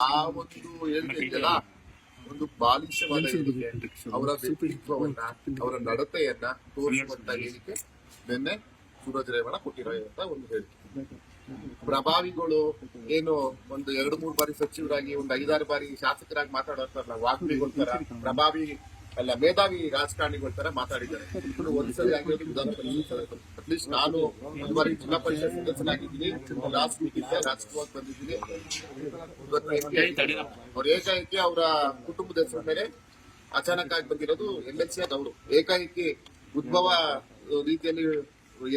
ಆ ಒಂದು ಒಂದು ಬಾಲಿಶವಾದ ಹೇಳಿಕೆ ಅವರ ವ್ಯಕ್ತಿತ್ವವನ್ನ ಅವರ ನಡತೆಯನ್ನ ತೋರಿಸುವಂತ ಹೇಳಿಕೆ ನಿನ್ನೆ ಸೂರಜ್ ರೇವಣ್ಣ ಕೊಟ್ಟಿರೋಂತ ಒಂದು ಹೇಳಿಕೆ. ಪ್ರಭಾವಿಗಳು ಏನು ಒಂದು ಎರಡು ಮೂರು ಬಾರಿ ಸಚಿವರಾಗಿ ಒಂದು ಐದಾರು ಬಾರಿ ಶಾಸಕರಾಗಿ ಮಾತಾಡೋ ವಾಗ್ಮಿಗಳ ತರ ಪ್ರಭಾವಿ ಅಲ್ಲ, ಮೇಧಾವಿ ರಾಜಕಾರಣಿಗಳ ತರ ಮಾತಾಡಿದ್ದಾರೆ. ಒಂದ್ಸಲ ಅಟ್ಲೀಸ್ಟ್ ನಾನು ಬಾರಿ ಜಿಲ್ಲಾ ಪರಿಷತ್ ಸದಸ್ಯನಾಗಿದ್ದೀನಿ. ರಾಜಕೀಯ ರಾಜಕೀಯವಾಗಿ ಬಂದಿದ್ದೀನಿ. ಅವ್ರ ಏಕಾಏಕಿ ಅವರ ಕುಟುಂಬದ ಹೆಸರ ಮೇಲೆ ಅಚಾನಕ್ ಆಗಿ ಬಂದಿರೋದು ಎಂ ಎಲ್ ಸಿ ಅವರು ಏಕಾಏಕಿ ಉದ್ಭವ ರೀತಿಯಲ್ಲಿ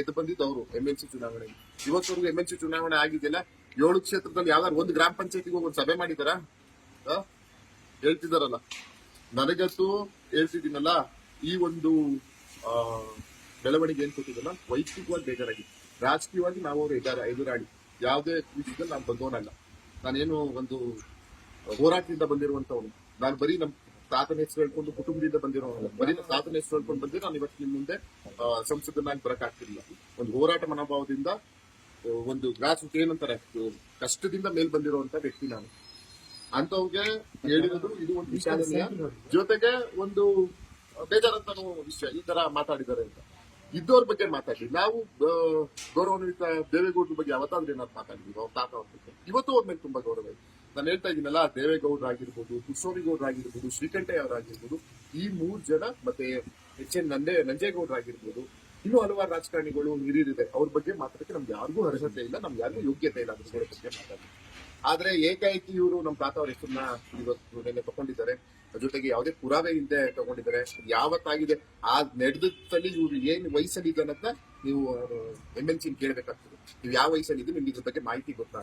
ಎದ್ದು ಬಂದಿದ್ದು ಅವರು ಎಂ ಎಲ್ ಸಿ ಚುನಾವಣೆ. ಇವತ್ತವರೆಗೂ ಎಂ ಎಲ್ ಸಿ ಚುನಾವಣೆ ಆಗಿದೆಯಲ್ಲ, ಏಳು ಕ್ಷೇತ್ರದಲ್ಲಿ ಯಾವ್ದಾದ್ರು ಒಂದು ಗ್ರಾಮ ಪಂಚಾಯತಿಗೆ ಒಂದು ಸಭೆ ಮಾಡಿದಾರ? ಹೇಳ್ತಿದಾರಲ್ಲ ನನಗಂತೂ ಹೇಳ್ತಿದ್ದೀನಲ್ಲ ಈ ಒಂದು ಬೆಳವಣಿಗೆ ಏನ್ ಕೊಟ್ಟಿದ್ದಲ್ಲ, ವೈಯಕ್ತಿಕವಾಗಿ ಬೇಜಾರಾಗಿ ರಾಜಕೀಯವಾಗಿ ನಾವು ಅವರು ಎದಾರ ಎದುರಾಡಿ ಯಾವುದೇ ವಿಷಯದಲ್ಲಿ ನಾನು ಬಂದವನಲ್ಲ. ನಾನೇನು ಒಂದು ಹೋರಾಟದಿಂದ ಬಂದಿರುವಂತವನು ನಾನು ಬರೀ ನಮ್ಮ ತಾತನ ಹೆಸರು ಹೇಳ್ಕೊಂಡು ಕುಟುಂಬದಿಂದ ಬಂದಿರೋನಲ್ಲ. ಬರೀ ನಮ್ಮ ತಾತನ ಹೆಸರು ಹೇಳ್ಕೊಂಡು ಬಂದ್ರೆ ನಾನು ಇವತ್ತು ನಿಮ್ಮ ಮುಂದೆ ಸಂಸದನಾಗಿ ಬರಕ್ ಆಗ್ತಿರ್ಲಿಲ್ಲ ಒಂದು ಹೋರಾಟ ಮನೋಭಾವದಿಂದ ಒಂದು ಗ್ರಾಸ್ ಏನಂತಾರೆ, ಕಷ್ಟದಿಂದ ಮೇಲ್ ಬಂದಿರುವಂತ ವ್ಯಕ್ತಿ ನಾನು. ಅಂತವ್ಗೆ ಹೇಳಿರೋದು ಇದು ಒಂದು ವಿಷಯ ಜೊತೆಗೆ ಒಂದು ಬೇಜಾರಂತನೂ ವಿಷಯ ಈ ತರ ಮಾತಾಡಿದ್ದಾರೆ ಅಂತ. ಇದ್ದವ್ರ ಬಗ್ಗೆ ಮಾತಾಡಿ ನಾವು ಗೌರವಾನ್ವಿತ ದೇವೇಗೌಡರ ಬಗ್ಗೆ ಯಾವತ್ತಾದ್ರೂ ಏನಾದ್ರು ಮಾತಾಡಿದ್ವಿ ಅವ್ರ ತಾತ ಅವ್ರ ಬಗ್ಗೆ. ಇವತ್ತು ಅವ್ರ ಮೇಲೆ ತುಂಬಾ ಗೌರವ ಇದೆ. ನಾನು ಹೇಳ್ತಾ ಇದ್ದೀನಲ್ಲ, ದೇವೇಗೌಡರು ಆಗಿರ್ಬೋದು ಕಿಶೋರಿಗೌಡರು ಆಗಿರ್ಬೋದು, ಶ್ರೀಕಂಠಯ್ಯ ಅವರಾಗಿರ್ಬೋದು ಈ ಮೂರು ಜನ ಮತ್ತೆ ಎಚ್ ಎನ್ ನಂದೇ, ನಂಜೇಗೌಡರು ಆಗಿರ್ಬೋದು ಇನ್ನೂ ಹಲವಾರು ರಾಜಕಾರಣಿಗಳು ಹಿರಿಯರಿದೆ ಅವ್ರ ಬಗ್ಗೆ ಮಾತಾಡಕ್ಕೆ ನಮ್ಗೆ ಯಾರಿಗೂ ಅರ್ಹತೆ ಇಲ್ಲ, ನಮ್ಗೆ ಯಾರಿಗೂ ಯೋಗ್ಯತೆ ಇಲ್ಲ ಅದ್ರ ಬಗ್ಗೆ ಮಾತಾಡಿ ಆದ್ರೆ ಏಕಾಏಕಿ ಇವರು ನಮ್ಮ ತಾತ ಅವ್ರ ಹೆಸರನ್ನ ಇವತ್ತು ನಿನ್ನೆ ತಗೊಂಡಿದ್ದಾರೆ. ಜೊತೆಗೆ ಯಾವುದೇ ಪುರಾವೆ ಹಿಂದೆ ತಗೊಂಡಿದ್ದಾರೆ. ಯಾವತ್ತಾಗಿದೆ? ಆ ನಡೆದಲ್ಲಿ ಇವ್ರು ಏನ್ ವಯಸ್ಸಲ್ಲಿ ಅನ್ನೋದನ್ನ ನೀವು ಎಂ ಎಲ್ ಸಿ ಕೇಳಬೇಕಾಗ್ತದೆ. ನೀವು ಯಾವ ವಯಸ್ಸಲ್ಲಿ ನಿಮ್ಗೆ ಇದ್ರ ಬಗ್ಗೆ ಮಾಹಿತಿ ಗೊತ್ತಾ